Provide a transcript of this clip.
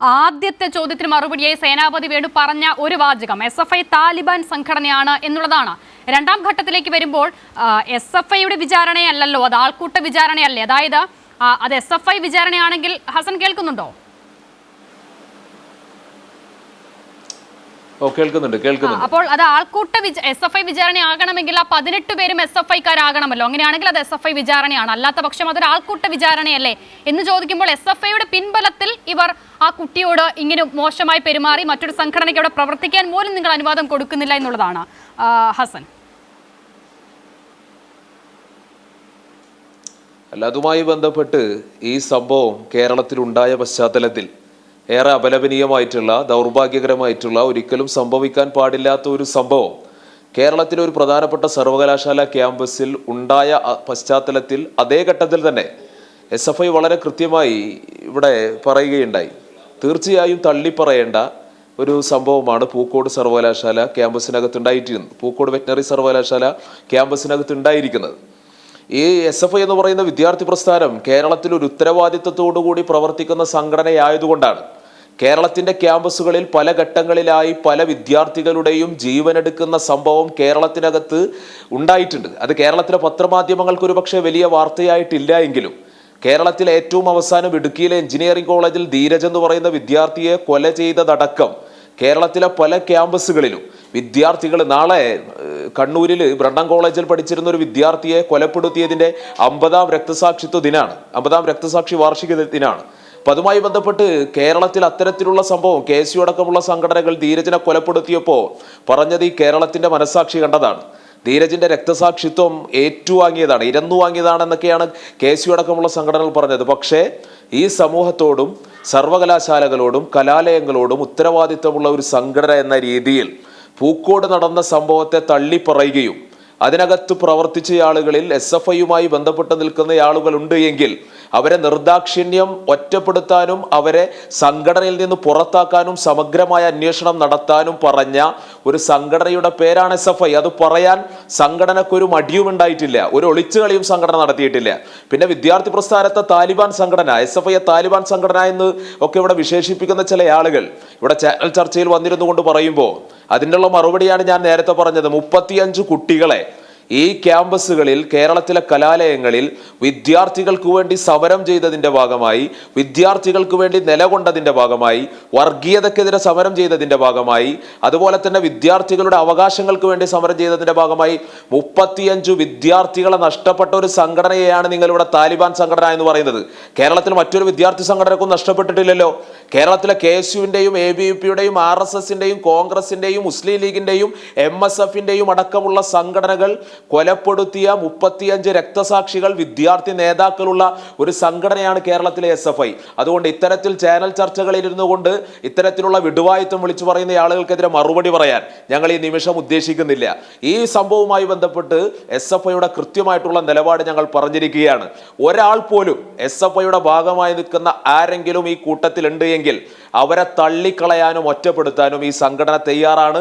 ആദ്യത്തെ ചോദ്യത്തിന് മറുപടിയായി സേനാപതി വേണു പറഞ്ഞ ഒരു വാചകം എസ് എഫ് ഐ താലിബാൻ സംഘടനയാണ് എന്നുള്ളതാണ്. രണ്ടാം ഘട്ടത്തിലേക്ക് വരുമ്പോൾ എസ് എഫ് ഐയുടെ വിചാരണയല്ലല്ലോ അത് ആൾക്കൂട്ട വിചാരണയല്ലേ? അതായത് അത് എസ് എഫ് ഐ വിചാരണയാണെങ്കിൽ ഹസൻ കേൾക്കുന്നുണ്ടോ? ഓ കേൾക്കുന്നുണ്ട് കേൾക്കുന്നുണ്ട്. അപ്പോൾ അത് ആൾക്കൂട്ട എസ് എഫ് ഐ വിചാരണ ആകണമെങ്കിൽ ആ പതിനെട്ട് പേരും എസ് എഫ് ഐക്കാരാകണമല്ലോ അങ്ങനെയാണെങ്കിൽ അത് എസ് എഫ് ഐ വിചാരണയാണ്. അല്ലാത്ത പക്ഷം അതൊരു ആൾക്കൂട്ട വിചാരണയല്ലേ? എന്ന് ചോദിക്കുമ്പോൾ എസ് എഫ് ഐയുടെ പിൻബലത്തിൽ ഇവർ ആ കുട്ടിയോട് ഇങ്ങനെ മോശമായി പെരുമാറി മറ്റൊരു സംഘടനയ്ക്ക് അവിടെ പ്രവർത്തിക്കാൻ പോലും നിങ്ങൾ അനുവാദം കൊടുക്കുന്നില്ല എന്നുള്ളതാണ്. ഹസൻ. അല്ല അതുമായി ബന്ധപ്പെട്ട് ഈ സംഭവം കേരളത്തിൽ ഉണ്ടായ പശ്ചാത്തലത്തിൽ ഏറെ അപലപനീയമായിട്ടുള്ള ദൗർഭാഗ്യകരമായിട്ടുള്ള ഒരിക്കലും സംഭവിക്കാൻ പാടില്ലാത്ത ഒരു സംഭവം. കേരളത്തിലെ ഒരു പ്രധാനപ്പെട്ട സർവകലാശാല ക്യാമ്പസിൽ ഉണ്ടായ പശ്ചാത്തലത്തിൽ അതേ ഘട്ടത്തിൽ തന്നെ എസ് എഫ് ഐ വളരെ കൃത്യമായി ഇവിടെ പറയുകയുണ്ടായി. തീർച്ചയായും തള്ളിപ്പറയേണ്ട ഒരു സംഭവമാണ് പൂക്കോട് സർവകലാശാല ക്യാമ്പസിനകത്ത് ഉണ്ടായിട്ടിരുന്നത് പൂക്കോട് വെറ്റിനറി സർവകലാശാല ക്യാമ്പസിനകത്ത് ഉണ്ടായിരിക്കുന്നത് ഈ എസ് എഫ് ഐ എന്ന് പറയുന്ന വിദ്യാർത്ഥി പ്രസ്ഥാനം കേരളത്തിൽ ഒരു ഉത്തരവാദിത്തത്തോടു കൂടി പ്രവർത്തിക്കുന്ന സംഘടനയായതുകൊണ്ടാണ്. കേരളത്തിന്റെ ക്യാമ്പസുകളിൽ പല ഘട്ടങ്ങളിലായി പല വിദ്യാർത്ഥികളുടെയും ജീവനെടുക്കുന്ന സംഭവം കേരളത്തിനകത്ത് ഉണ്ടായിട്ടുണ്ട്. അത് കേരളത്തിലെ പത്രമാധ്യമങ്ങൾക്ക് ഒരുപക്ഷെ വലിയ വാർത്തയായിട്ടില്ല എങ്കിലും കേരളത്തിൽ ഏറ്റവും അവസാനം ഇടുക്കിയിലെ എഞ്ചിനീയറിംഗ് കോളേജിൽ ധീരജ് എന്ന് പറയുന്ന വിദ്യാർത്ഥിയെ കൊല ചെയ്തതടക്കം കേരളത്തിലെ പല ക്യാമ്പസുകളിലും വിദ്യാർത്ഥികൾ നാളെ കണ്ണൂരിൽ ബ്രണ്ടൻ കോളേജിൽ പഠിച്ചിരുന്ന ഒരു വിദ്യാർത്ഥിയെ കൊലപ്പെടുത്തിയതിന്റെ അമ്പതാം രക്തസാക്ഷിത്വ ദിനാണ്. അമ്പതാം രക്തസാക്ഷി വാർഷിക ദിനാണ്. അപ്പൊ അതുമായി ബന്ധപ്പെട്ട് കേരളത്തിൽ അത്തരത്തിലുള്ള സംഭവം കെ സി അടക്കമുള്ള സംഘടനകൾ ധീരജിനെ കൊലപ്പെടുത്തിയപ്പോൾ പറഞ്ഞത് ഈ കേരളത്തിന്റെ മനസാക്ഷി കണ്ടതാണ്. ധീരജിന്റെ രക്തസാക്ഷിത്വം ഏറ്റുവാങ്ങിയതാണ് ഇരന്നു വാങ്ങിയതാണെന്നൊക്കെയാണ് കെ സി അടക്കമുള്ള സംഘടനകൾ പറഞ്ഞത്. പക്ഷേ ഈ സമൂഹത്തോടും സർവകലാശാലകളോടും കലാലയങ്ങളോടും ഉത്തരവാദിത്തമുള്ള ഒരു സംഘടന എന്ന രീതിയിൽ പൂക്കോട് നടന്ന സംഭവത്തെ തള്ളിപ്പറയുകയും അതിനകത്ത് പ്രവർത്തിച്ച ആളുകളിൽ എസ് എഫ് ഐയുമായി ബന്ധപ്പെട്ട് നിൽക്കുന്ന ആളുകളുണ്ട് എങ്കിൽ അവരെ നിർദാക്ഷിണ്യം ഒറ്റപ്പെടുത്താനും അവരെ സംഘടനയിൽ നിന്ന് പുറത്താക്കാനും സമഗ്രമായ അന്വേഷണം നടത്താനും പറഞ്ഞ ഒരു സംഘടനയുടെ പേരാണ് എസ് എഫ് ഐ. അത് പറയാൻ സംഘടനക്കൊരു മടിയും ഉണ്ടായിട്ടില്ല. ഒരു ഒളിച്ചുകളിയും സംഘടന നടത്തിയിട്ടില്ല. പിന്നെ വിദ്യാർത്ഥി പ്രസ്ഥാനത്തെ താലിബാൻ സംഘടന എസ് എഫ് ഐയെ താലിബാൻ സംഘടന എന്ന് ഒക്കെ ഇവിടെ വിശേഷിപ്പിക്കുന്ന ചില ആളുകൾ ഇവിടെ ചാനൽ ചർച്ചയിൽ വന്നിരുന്നു കൊണ്ട് പറയുമ്പോൾ അതിനുള്ള മറുപടിയാണ് ഞാൻ നേരത്തെ പറഞ്ഞത്. മുപ്പത്തിയഞ്ച് കുട്ടികളെ ഈ ക്യാമ്പസുകളിൽ കേരളത്തിലെ കലാലയങ്ങളിൽ വിദ്യാർത്ഥികൾക്ക് വേണ്ടി സമരം ചെയ്തതിന്റെ ഭാഗമായി വിദ്യാർത്ഥികൾക്ക് വേണ്ടി നിലകൊണ്ടതിന്റെ ഭാഗമായി വർഗീയതക്കെതിരെ സമരം ചെയ്തതിന്റെ ഭാഗമായി അതുപോലെ തന്നെ വിദ്യാർത്ഥികളുടെ അവകാശങ്ങൾക്ക് വേണ്ടി സമരം ചെയ്തതിന്റെ ഭാഗമായി മുപ്പത്തിയഞ്ചു വിദ്യാർത്ഥികളെ നഷ്ടപ്പെട്ട ഒരു സംഘടനയാണ് നിങ്ങളിവിടെ താലിബാൻ സംഘടന എന്ന് പറയുന്നത്. കേരളത്തിലെ മറ്റൊരു വിദ്യാർത്ഥി സംഘടനക്കും നഷ്ടപ്പെട്ടിട്ടില്ലല്ലോ. കേരളത്തിലെ കെ എസ് യുവിന്റെയും എ ബി യു പിയുടെയും ആർ എസ് എസിന്റെയും കോൺഗ്രസിന്റെയും മുസ്ലിം ലീഗിന്റെയും എം എസ് എഫിന്റെയും അടക്കമുള്ള സംഘടനകൾ കൊലപ്പെടുത്തിയ മുപ്പത്തിയഞ്ച് രക്തസാക്ഷികൾ വിദ്യാർത്ഥി നേതാക്കളുള്ള ഒരു സംഘടനയാണ് കേരളത്തിലെ എസ് എഫ് ഐ. അതുകൊണ്ട് ഇത്തരത്തിൽ ചാനൽ ചർച്ചകളിൽ ഇരുന്നു കൊണ്ട് ഇത്തരത്തിലുള്ള വിടുവായുത്വം വിളിച്ചു പറയുന്ന ആളുകൾക്കെതിരെ മറുപടി പറയാൻ ഞങ്ങൾ ഈ നിമിഷം ഉദ്ദേശിക്കുന്നില്ല. ഈ സംഭവവുമായി ബന്ധപ്പെട്ട് എസ് എഫ് ഐയുടെ കൃത്യമായിട്ടുള്ള നിലപാട് ഞങ്ങൾ പറഞ്ഞിരിക്കുകയാണ്. ഒരാൾ പോലും എസ് എഫ് ഐയുടെ ഭാഗമായി നിൽക്കുന്ന ആരെങ്കിലും ഈ കൂട്ടത്തിലുണ്ട് എങ്കിൽ അവരെ തള്ളിക്കളയാനും ഒറ്റപ്പെടുത്താനും ഈ സംഘടന തയ്യാറാണ്.